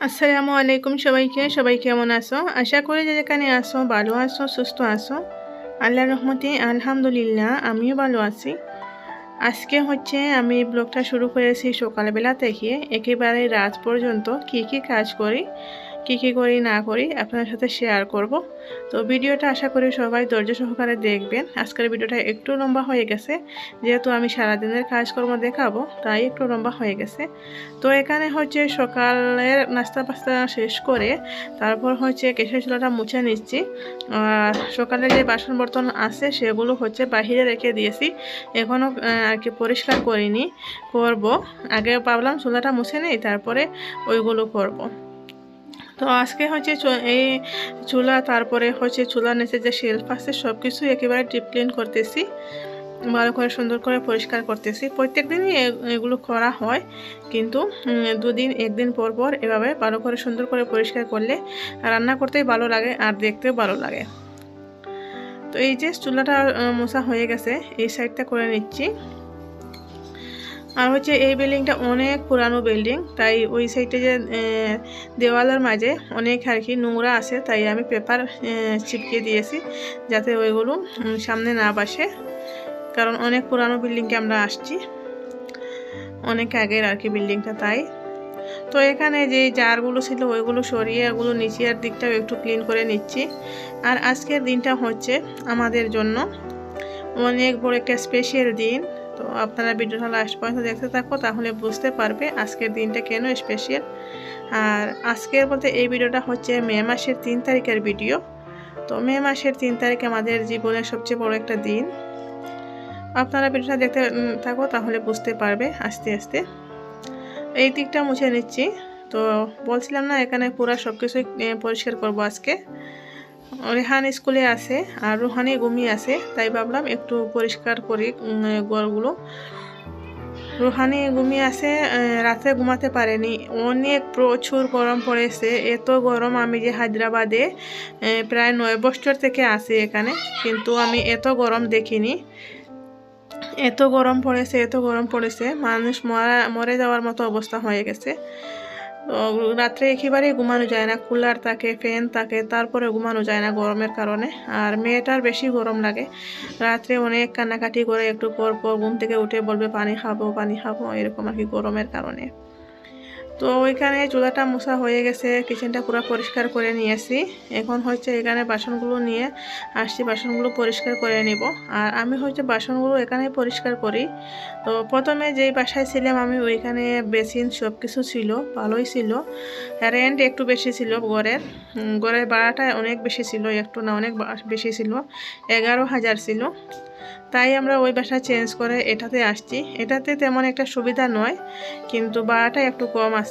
আসসালামু আলাইকুম সবাইকে, সবাই কেমন আসো আশা করি যে যেখানে আসো ভালো আসো সুস্থ আসো আল্লাহ রহমতে আলহামদুলিল্লাহ, আমিও ভালো আছি। আজকে হচ্ছে আমি ব্লগটা শুরু করেছি সকালবেলা থেকে। একেবারে রাত পর্যন্ত কি কি কাজ করি কি কি করি, না করি আপনাদের সাথে শেয়ার করব। তো ভিডিওটা আশা করি সবাই ধৈর্য সহকারে দেখবেন। আজকের ভিডিওটা একটু লম্বা হয়ে গেছে। যেহেতু আমি সারাদিনের কাজকর্ম দেখাবো, তাই একটু লম্বা হয়ে গেছে। তো এখানে হচ্ছে সকালের নাস্তা পাস্তা শেষ করে তারপর হচ্ছে কেশের চুলাটা মুছে নিচ্ছি। আর সকালে যে বাসন বর্তন আছে, সেগুলো হচ্ছে বাহিরে রেখে দিয়েছি। এখনও আর কি পরিষ্কার করিনি। করব। আগে ভাবলাম চুলাটা মুছে নেই, তারপরে ওইগুলো করব। তো আজকে হচ্ছে এই চুলা, তারপরে হচ্ছে চুলার নিচে যে শেলফ আছে সব কিছু একেবারে ডিপ ক্লিন করতেছি। ভালো করে, সুন্দর করে পরিষ্কার করতেছি। প্রত্যেক দিনই এগুলো করা হয়, কিন্তু দুদিন, একদিন পর পর এভাবে ভালো করে, সুন্দর করে পরিষ্কার করলে রান্না করতেই ভালো লাগে আর দেখতেও ভালো লাগে। তো এই যে চুলাটা মোছা হয়ে গেছে, এই সাইডটা করে নিচ্ছি। আর হচ্ছে এই বিল্ডিংটা অনেক পুরানো বিল্ডিং, তাই ওই সাইডে যে দেওয়ালের মাঝে অনেক আর কি নোংরা আছে, তাই আমি পেপার চিপকে দিয়েছি যাতে ওইগুলো সামনে না বাসে। কারণ অনেক পুরানো বিল্ডিংকে আমরা আসছি, অনেক আগের আর কি বিল্ডিংটা তাই। তো এখানে যে জারগুলো ছিল ওইগুলো সরিয়ে ওগুলো নিচের দিকটাও একটু ক্লিন করে নিচ্ছি। আর আজকের দিনটা হচ্ছে আমাদের জন্য অনেক বড় একটা স্পেশাল দিন। তো আপনারা ভিডিওটা লাস্ট পর্যন্ত দেখতে থাকো, তাহলে বুঝতে পারবে আজকের দিনটা কেন স্পেশাল আর আজকের বলতে এই ভিডিওটা হচ্ছে মে মাসের তিন তারিখের ভিডিও তো মে মাসের তিন তারিখ আমাদের জীবনের সবচেয়ে বড় একটা দিন। আপনারা ভিডিওটা দেখতে থাকো, তাহলে বুঝতে পারবে আস্তে আস্তে। এই দিকটা মুছে নিচ্ছি। তো বলছিলাম না, এখানে পুরা সব কিছুই পরিষ্কার করব আজকে। রেহান স্কুলে আছে আর রোহানি ঘুমিয়ে আছে, তাই ভাবলাম একটু পরিষ্কার করি গড়গুলো রোহানি ঘুমিয়ে আছে রাতে ঘুমাতে পারেনি। অনেক প্রচুর গরম পড়েছে, এত গরম আমি যে হায়দ্রাবাদে প্রায় নয় বছর থেকে আসি এখানে, কিন্তু আমি এত গরম দেখিনি। এত গরম পড়েছে, এত গরম পড়েছে, মানুষ মরা, মরে যাওয়ার মতো অবস্থা হয়ে গেছে। রাত্রে একেবারেই ঘুমানো যায় না। কুলার থাকে, ফ্যান থাকে তারপরে ঘুমানো যায় না গরমের কারণে। আর মেয়েটার বেশি গরম লাগে। রাত্রে অনেক কান্নাকাটি করে একটু পর পর ঘুম থেকে উঠে বলবে, পানি খাব পানি খাব, এরকম আর কি গরমের কারণে। তো ওইখানে চুলাটা মোছা হয়ে গেছে কিচেনটা পুরো পরিষ্কার করে নিয়েছি। এখন হচ্ছে এখানে বাসনগুলো নিয়ে আসছি, বাসনগুলো পরিষ্কার করে নিব। আর আমি হচ্ছে বাসনগুলো এখানে পরিষ্কার করি। তো প্রথমে যেই বাসায় ছিলাম আমি ওইখানে বেসিন সব কিছু ছিল, ভালোই ছিল। রেন্ট একটু বেশি ছিল গড়ের গড়ের ভাড়াটা অনেক বেশি ছিল, একটু না অনেক বেশি ছিল, এগারো হাজার ছিল। তাই আমরা ওই বাসা চেঞ্জ করে এটাতে আসছি। এটাতে তেমন একটা সুবিধা নয়, কিন্তু ভাড়াটা একটু কম আছে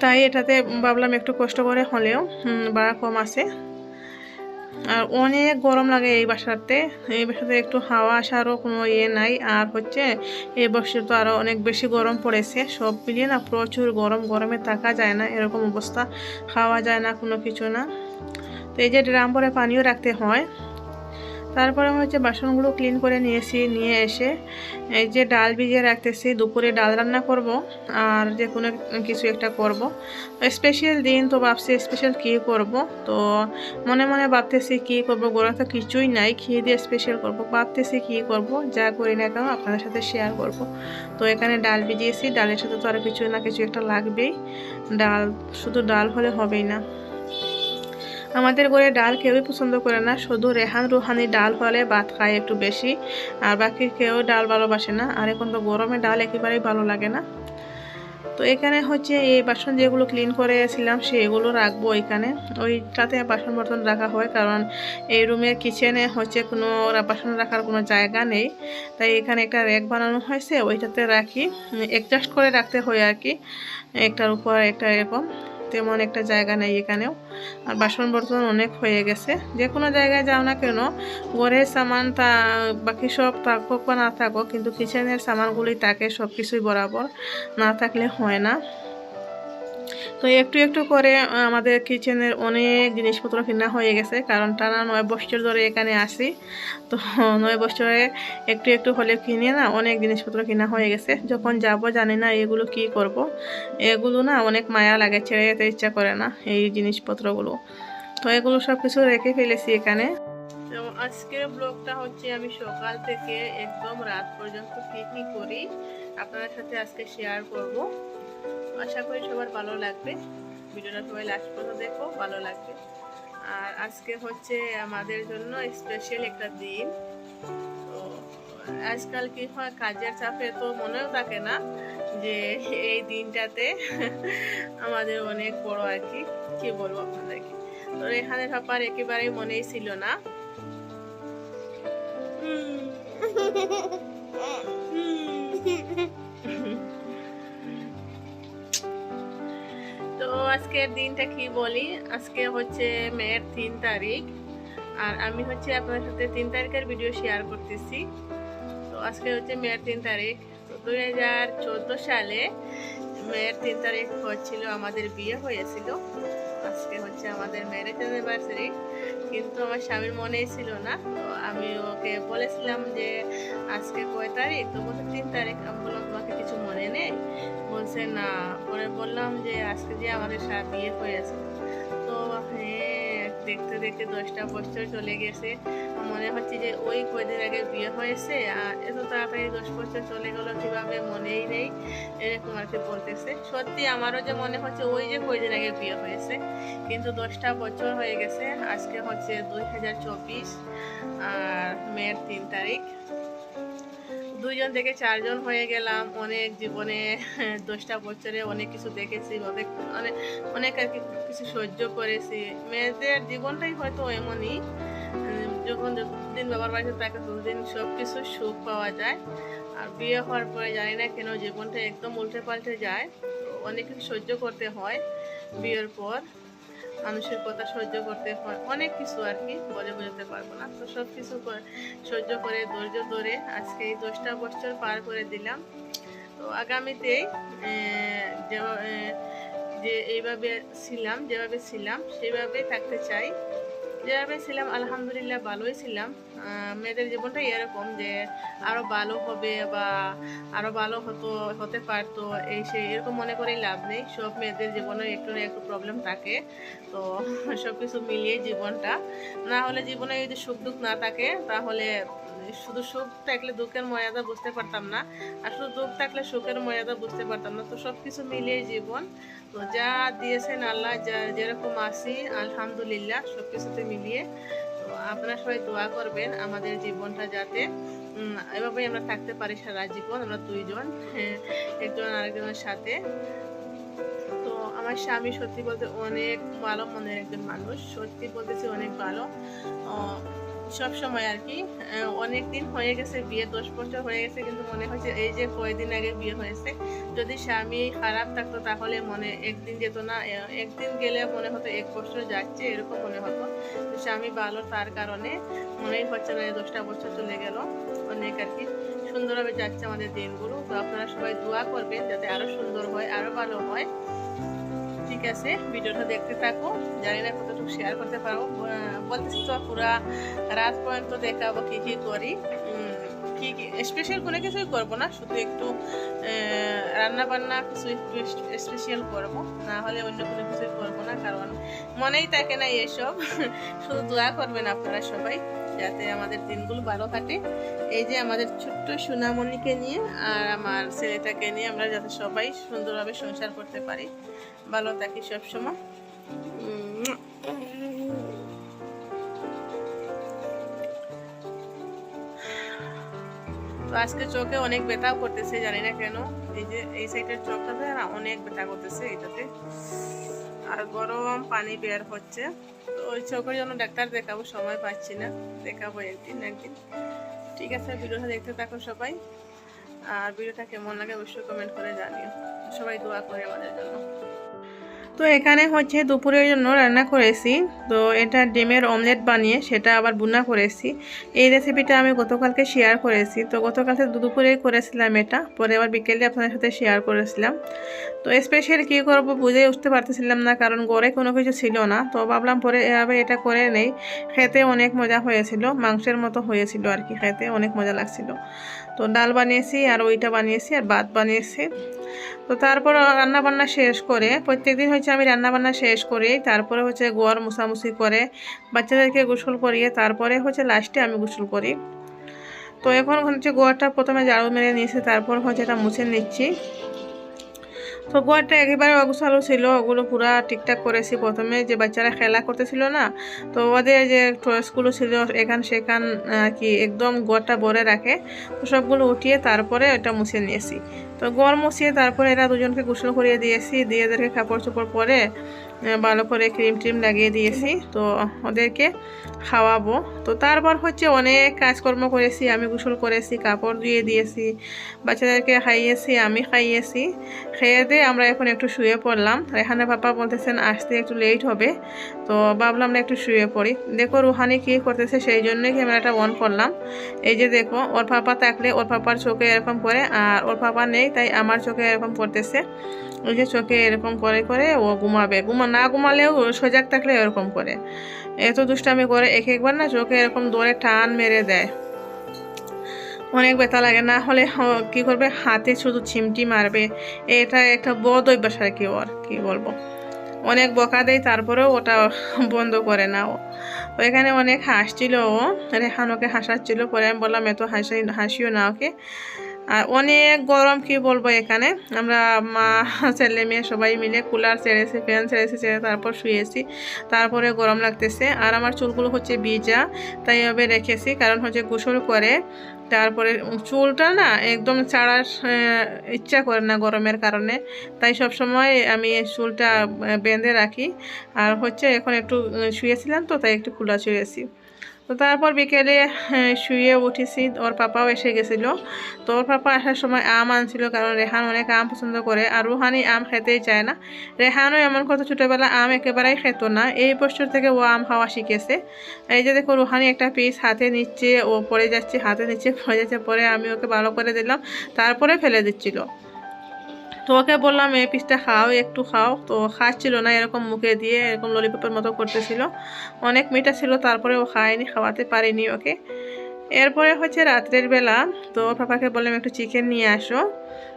তাই এটাতে ভাবলাম একটু কষ্ট করে হলেও ভাড়া কম আছে। আর অনেক গরম লাগে এই বাসাতে। এই বাসাতে একটু হাওয়া আসারও কোনো ইয়ে নাই। আর হচ্ছে, এই বছর তো আরও অনেক বেশি গরম পড়েছে। সব মিলিয়ে না প্রচুর গরম। গরমে থাকা যায় না, এরকম অবস্থা। খাওয়া যায় না কোনো কিছু না। তো এই যে ড্রাম পরে পানিও রাখতে হয়। তারপরে হচ্ছে বাসনগুলো ক্লিন করে নিয়েছি, নিয়ে এসে এই যে ডাল ভিজিয়ে রাখতেছি, দুপুরে ডাল রান্না করব আর যে কোনো কিছু একটা করব। স্পেশাল দিন তো ভাবছি স্পেশাল কী করব? তো মনে মনে ভাবতেছি কী করব? গোড়া তো কিছুই নাই খেয়ে দিয়ে স্পেশাল করব। ভাবতেছি কী করব? যা করি না কেন আপনাদের সাথে শেয়ার করব। তো এখানে ডাল ভিজিয়েছি, ডালের সাথে তো আর কিছু না কিছু একটা লাগবেই। ডাল, শুধু ডাল হলে হবেই না। আমাদের ঘরে ডাল কেউই পছন্দ করে না, শুধু রেহান রুহানি ডাল হলে ভাত খায় একটু বেশি, আর বাকি কেউ ডাল ভালোবাসে না, আর এখন তো গরমে ডাল একেবারেই ভালো লাগে না। তো এখানে হচ্ছে এই বাসন যেগুলো ক্লিন করেছিলাম সেগুলো রাখব এখানে। ওইটাতে বাসন বর্তন রাখা হয়, কারণ এই রুমের কিচেনে হচ্ছে কোনো বাসন রাখার কোনো জায়গা নেই। তাই এখানে একটা র্যাক বানানো হয়েছে, ওইটাতে রাখি। অ্যাডজাস্ট করে রাখতে হয় আর কি, একটার উপর একটা এরকম। তেমন একটা জায়গা নেই এখানেও। আর বাসন বর্তন অনেক হয়ে গেছে। যে কোনো জায়গায় যাও না কেন, ঘরের সামান তা, বাকি সব থাকুক বা না থাকুক, কিন্তু কিচেনের সামানগুলি থাকে সব কিছুই বরাবর। না থাকলে হয় না। তো একটু একটু করে আমাদের কিচেনের অনেক জিনিসপত্র কেনা হয়ে গেছে, কারণ টানা নয় বছর ধরে এখানে আসি তো নয় বছরে একটু একটু হলে কিনে না অনেক জিনিসপত্র কেনা হয়ে গেছে। যখন যাব জানি না এগুলো কি করব। এগুলো না অনেক মায়া লাগে, ছেড়ে যেতে ইচ্ছা করে না এই জিনিসপত্রগুলো। তো এগুলো সব কিছু রেখে ফেলেছি এখানে। তো আজকের ব্লগটা হচ্ছে আমি সকাল থেকে একদম রাত পর্যন্ত কী কী করি। আপনাদের সাথে আজকে শেয়ার করব। আশা করি সবার ভালো লাগবে। ভিডিওটা সবাই লাস্ট পর্যন্ত দেখো, ভালো লাগবে। আর আজকে হচ্ছে আমাদের জন্য স্পেশাল একটা দিন। আজকাল কি হয়, কাজের চাপে তো মনেও থাকে না যে এই দিনটাতে আমাদের অনেক বড় আর কি কি বলব আপনাদেরকে? তো এখানে সবার একেবারেই মনেই ছিল না। আজকের দিনটা কি বলি? আজকে হচ্ছে মেয়ের তিন তারিখ আর আমি হচ্ছে আপনার সাথে তিন তারিখের ভিডিও শেয়ার করতেছি। তো আজকে হচ্ছে মেয়ের তিন তারিখ। তো দুই হাজার চোদ্দ সালে মেয়ের তিন তারিখ হচ্ছিল আমাদের বিয়ে হয়েছিল। আজকে হচ্ছে আমাদের ম্যারেজ অ্যানিভার্সারি কিন্তু আমার স্বামীর মনেই ছিল না। তো আমি ওকে বলেছিলাম যে, আজকে কয় তারিখ? তো বলছে, তিন তারিখ। আমি বললাম, তোমাকে কিছু মনে নেই বলছে, না। পরে বললাম যে, আজকে যে আমাদের বিয়ে হয়েছে। তো দেখতে দেখতে দশটা বছর চলে গেছে। মনে হচ্ছে যে, ওই কয়দিন আগে বিয়ে হয়েছে। আর এত তাড়াতাড়ি দশ বছর চলে গেলো, কীভাবে মনেই নেই এরকম আর কি বলতেছে। সত্যি আমারও যে মনে হচ্ছে ওই যে কয়দিন আগে বিয়ে হয়েছে। কিন্তু দশটা বছর হয়ে গেছে। আজকে হচ্ছে দুই হাজার চব্বিশ, আর মেয়ের তিন তারিখ। দুইজন থেকে চারজন হয়ে গেলাম। অনেক জীবনে দশটা বছরে অনেক কিছু দেখেছি, অনেক অনেক অনেক আর কি কিছু সহ্য করেছি। মেয়েদের জীবনটাই হয়তো এমনই যখন যতদিন বাবার বাড়িতে থাকে ততদিন সব কিছু সুখ পাওয়া যায়। আর বিয়ে হওয়ার পরে জানি না কেন জীবনটা একদম উল্টে পাল্টে যায়। অনেক কিছু সহ্য করতে হয় বিয়ের পর। মানুষের কথা সহ্য করতে হয়। অনেক কিছু আর কি বলে বোঝাতে পারব না। তো সব কিছু সহ্য করে, ধৈর্য ধরে আজকে এই দশটা বছর পার করে দিলাম। তো আগামীতেই যে এইভাবে ছিলাম, যেভাবে ছিলাম সেইভাবে থাকতে চাই। যেভাবে ছিলাম, আলহামদুলিল্লাহ ভালোই ছিলাম। মেয়েদের জীবনটাই এরকম যে আরও ভালো হবে বা আরও ভালো হতো, হতে পারতো, এই সে এরকম মনে করেই লাভ নেই। সব মেয়েদের জীবনে একটু না একটু প্রবলেম থাকে। তো সব কিছু মিলিয়ে জীবনটা, না হলে জীবনে যদি সুখ দুঃখ না থাকে, তাহলে শুধু সুখ থাকলে দুঃখের মর্যাদা বুঝতে পারতাম না আর শুধু দুঃখ থাকলে সুখের মর্যাদা বুঝতে পারতাম না। তো সব কিছু মিলিয়ে জীবন তো যা দিয়েছেন আল্লাহ যা যেরকম আসি আলহামদুলিল্লাহ সব কিছুতে মিলিয়ে তো আপনারা সবাই দোয়া করবেন আমাদের জীবনটা যাতে এভাবেই আমরা থাকতে পারি সারা জীবন আমরা দুইজন হ্যাঁ, একজন আরেকজনের সাথে। তো আমার স্বামী সত্যি বলতে অনেক ভালো মনের একজন মানুষ সত্যি বলতেছি অনেক ভালো। সব সময় আর কি। অনেক দিন হয়ে গেছে, বিয়ে দশ বছর হয়ে গেছে, কিন্তু মনে হচ্ছে এই যে কয়দিন আগে বিয়ে হয়েছে। যদি স্বামী খারাপ থাকতো তাহলে মনে একদিন যেত না একদিন গেলে মনে হতো এক বছর যাচ্ছে, এরকম মনে হতো। স্বামী ভালো তার কারণে মনেই হচ্ছে না দশটা বছর চলে গেল, অনেক আর কি। সুন্দরভাবে যাচ্ছে আমাদের দিনগুলো। তো আপনারা সবাই দোয়া করবেন যাতে আরও সুন্দর হয়, আরও ভালো হয়। ঠিক আছে, ভিডিওটা দেখতে থাকো। জানি না কতটুকু শেয়ার করতে পারব বলতেছি তো পুরা রাত পর্যন্ত দেখাবো কি কি করি। কি কি স্পেশাল কোনো কিছুই করব না, শুধু একটু রান্না বান্না কিছু একটু স্পেশাল করব। না হলে অন্য কোনো কিছুই করব না, কারণ মনেই থাকে না এসব শুধু দোয়া করবেন আপনারা সবাই, যাতে আমাদের দিনগুলো ভালো কাটে। এই যে আমাদের ছোট্ট সোনামণিকে নিয়ে আর আমার ছেলেটাকে নিয়ে আমরা যাতে সবাই সুন্দরভাবে সংসার করতে পারি। ভালো থাকি সবসময়। তো আজকে চোখে অনেক ব্যথাও করতেছে, জানি না কেন। এই যে এই সাইডের চোখটাতে না অনেক ব্যথা করতেছে এটাতে। আর গরম পানি বের হচ্ছে। তো ওই চোখের জন্য ডাক্তার দেখাবো, সময় পাচ্ছি না। দেখাবো একদিন একদিন। ঠিক আছে, ভিডিওটা দেখতে থাকো সবাই। আর ভিডিওটা কেমন লাগে অবশ্যই কমেন্ট করে জানিও। সবাই দোয়া করে আমাদের জন্য। তো এখানে হচ্ছে দুপুরের জন্য রান্না করেছি। তো এটা ডিমের অমলেট বানিয়ে সেটা আবার বুনা করেছি। এই রেসিপিটা আমি গতকালকে শেয়ার করেছি। তো গতকালকে দুপুরেই করেছিলাম এটা। পরে আবার বিকেলে আপনাদের সাথে শেয়ার করেছিলাম। তো স্পেশাল কী করব বুঝে উঠতে পারতেছিলাম না, কারণ গড়ে কোনো কিছু ছিল না। তো ভাবলাম পরে এভাবে এটা করে নেই। খেতে অনেক মজা হয়েছিল। মাংসের মতো হয়েছিল আর কি। খেতে অনেক মজা লাগছিল। তো ডাল বানিয়েছি আর ওইটা বানিয়েছি আর ভাত বানিয়েছি। তো তারপর রান্নাবান্না শেষ করে, প্রত্যেকদিন হচ্ছে আমি রান্নাবান্না শেষ করি। তারপরে হচ্ছে গোয়ার মুসামুসি করে, বাচ্চাদেরকে গোসল করিয়ে তারপরে হচ্ছে লাস্টে আমি গোসল করি। তো এখন হচ্ছে গোয়ারটা প্রথমে ঝাড়ু মেরে নিয়েছি, তারপর হচ্ছে এটা মুছে নিচ্ছি। তো গোয়ারটা একেবারে অগোছালো ছিল, ওগুলো পুরা ঠিকঠাক করেছি। প্রথমে যে বাচ্চারা খেলা করতেছিল না, তো ওদের যে টয়েসগুলো ছিল এখান সেখান কি একদম গোয়ারটা ভরে রাখে, তো সবগুলো উঠিয়ে তারপরে ওটা মুছে নিয়েছি। তো গড় মুছিয়ে তারপরে এরা দুজনকে গোসল করিয়ে দিয়েছি, দিয়ে এদেরকে কাপড় চোপড় পরে ভালো করে ক্রিম ট্রিম লাগিয়ে দিয়েছি। তো ওদেরকে খাওয়াবো। তো তারপর হচ্ছে অনেক কাজকর্ম করেছি, আমি গোসল করেছি, কাপড় ধুয়ে দিয়েছি, বাচ্চাদেরকে খাইয়েছি, আমি খাইয়েছি। খেয়ে দিয়ে আমরা এখন একটু শুয়ে পড়লাম। এখানে পাপা বলতেছেন, আসতে একটু লেট হবে। তো ভাবলাম না একটু শুয়ে পড়ি। দেখো রুহানি কী করতেছে, সেই জন্যই ক্যামেরাটা অন করলাম। এই যে দেখো, ওর পাপা থাকলে ওর পাপার চোখে এরকম করে, আর ওর পাপা নেই তাই আমার চোখে এরকম পড়তেছে। ওই যে চোখে এরকম করে করে ও ঘুমাবে। ঘুমা, না ঘুমালেও সজাগ থাকলে এরকম করে। এত দুষ্টামি করে এক একবার না চোখে এরকম দৌড়ে টান মেরে দেয়। অনেক ব্যথা লাগে, না হলে কি করবে? হাতে শুধু চিমটি মারবে। এটা একটা বদ অভ্যাস আর কি ওর, কি বলব? অনেক বকা দেয়, তারপরেও ওটা বন্ধ করে না ও। ওইখানে অনেক হাসছিল ও রেহান ওকে হাসাচ্ছিল, পরে আমি বললাম, এত হাসি, হাসিও না ওকে। আর অনেক গরম, কি বলব এখানে? আমরা মা, ছেলে, মেয়ে সবাই মিলে কুলার ছেড়েছি ফ্যান ছেড়েছি ছেড়ে তারপর শুয়েছি। তারপরে গরম লাগতেছে। আর আমার চুলগুলো হচ্ছে ভিজা, তাই এভাবে রেখেছি। কারণ হচ্ছে গোসল করে, তারপরে চুলটা না একদম ছাড়ার ইচ্ছা করে না গরমের কারণে। তাই সব সময় আমি চুলটা বেঁধে রাখি। আর হচ্ছে এখন একটু শুয়েছিলাম তো, তাই একটু খোলা শুয়েছি তো তারপর বিকেলে হ্যাঁ, শুয়ে উঠেছি। ওর পাপাও এসে গেছিল। তো ওর পাপা আসার সময় আম আনছিল কারণ রেহান অনেক আম পছন্দ করে আর রুহানি আম খেতেই চায় না। রেহানও এমন কত ছোটোবেলা আম একেবারেই খেত না। এই বছর থেকে ও আম খাওয়া শিখেছে। এই যে দেখো রুহানি একটা পিস হাতে নিচ্ছে ও পড়ে যাচ্ছে হাতে নিচ্ছে পড়ে যাচ্ছে পরে আমি ওকে ভালো করে দিলাম তারপরে ফেলে দিচ্ছিল। তো ওকে বললাম, এই পিসটা খাও, একটু খাও। তো খাচ্ছিল না, এরকম মুখে দিয়ে, এরকম ললিপপের মতো করতেছিল। অনেক মিঠা ছিল তারপরে ও খায়নি, খাওয়াতে পারিনি ওকে। এরপরে হচ্ছে রাত্রের বেলা, তো ওর পাপাকে বললাম, একটু চিকেন নিয়ে আসো।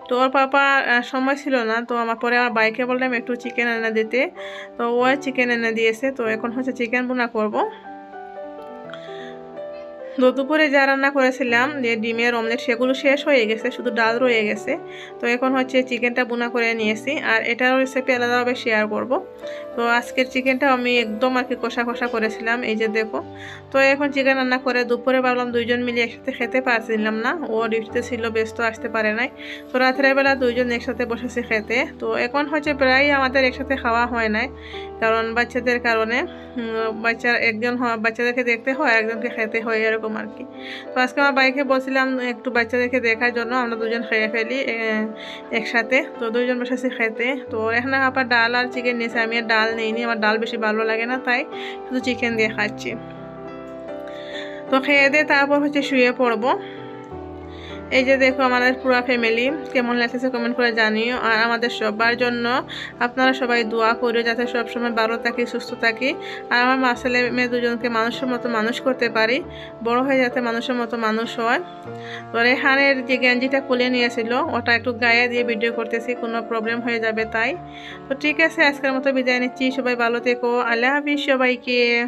তো ওর পাপা সময় ছিল না, তো আমার পরে আমার বাইকে বললাম, একটু চিকেন এনে দিতে। তো ও চিকেন এনে দিয়েছে, তো এখন হচ্ছে চিকেন বোনা করব। তো দুপুরে যা রান্না করেছিলাম, যে ডিমের অমলেট সেগুলো শেষ হয়ে গেছে, শুধু ডাল রয়ে গেছে। তো এখন হচ্ছে চিকেনটা বোনা করে নিয়েছি। আর এটারও রেসিপি আলাদাভাবে শেয়ার করব। তো আজকের চিকেনটা আমি একদম আর কি কষা কষা করেছিলাম, এই যে দেখো। তো এখন চিকেন রান্না করে দুপুরে ভাবলাম দুইজন মিলে একসাথে খেতে পারছিলাম না। ও ডিউটিতে ছিল, ব্যস্ত, আসতে পারে নাই। তো রাত্রের বেলা দুইজন একসাথে বসেছি খেতে। তো এখন হচ্ছে প্রায় আমাদের একসাথে খাওয়া হয় নাই, কারণ বাচ্চাদের কারণে বাচ্চা একজন বাচ্চাদেরকে দেখতে হয় একজনকে খেতে হয়, এরকম আর কি তো আজকে আমার বাইকে বসছিলাম একটু বাচ্চাদেরকে দেখার জন্য, আমরা দুজন খেয়ে ফেলি একসাথে। তো দুজন বসেছি খেতে। তো এখানে আবার ডাল আর চিকেন নিয়েছে, আমি আর ডাল নিইনি, আমার ডাল বেশি ভালো লাগে না, তাই শুধু চিকেন দিয়ে খাচ্ছি। তো খেয়ে দিয়ে তারপর হচ্ছে শুয়ে পড়ব। এই যে দেখো আমাদের পুরো ফ্যামিলি কেমন লাগতেছে কমেন্ট করে জানিও। আর আমাদের সবার জন্য আপনারা সবাই দোয়া করিও যাতে সবসময় ভালো থাকি, সুস্থ থাকি। আর আমার মা ছেলে মেয়ে দুজনকে মানুষের মতো মানুষ করতে পারি, বড় হয়ে যাতে মানুষের মতো মানুষ হয়। তো রেহানের যে গেঞ্জিটা খুলে নিয়েছিল, ওটা একটু গায়ে দিয়ে ভিডিও করতেছি, কোনো প্রবলেম হয়ে যাবে তাই। তো ঠিক আছে, আজকের মতো বিদায় নিচ্ছি, সবাই ভালো থেকো, আল্লাহ হাফিজ সবাইকে।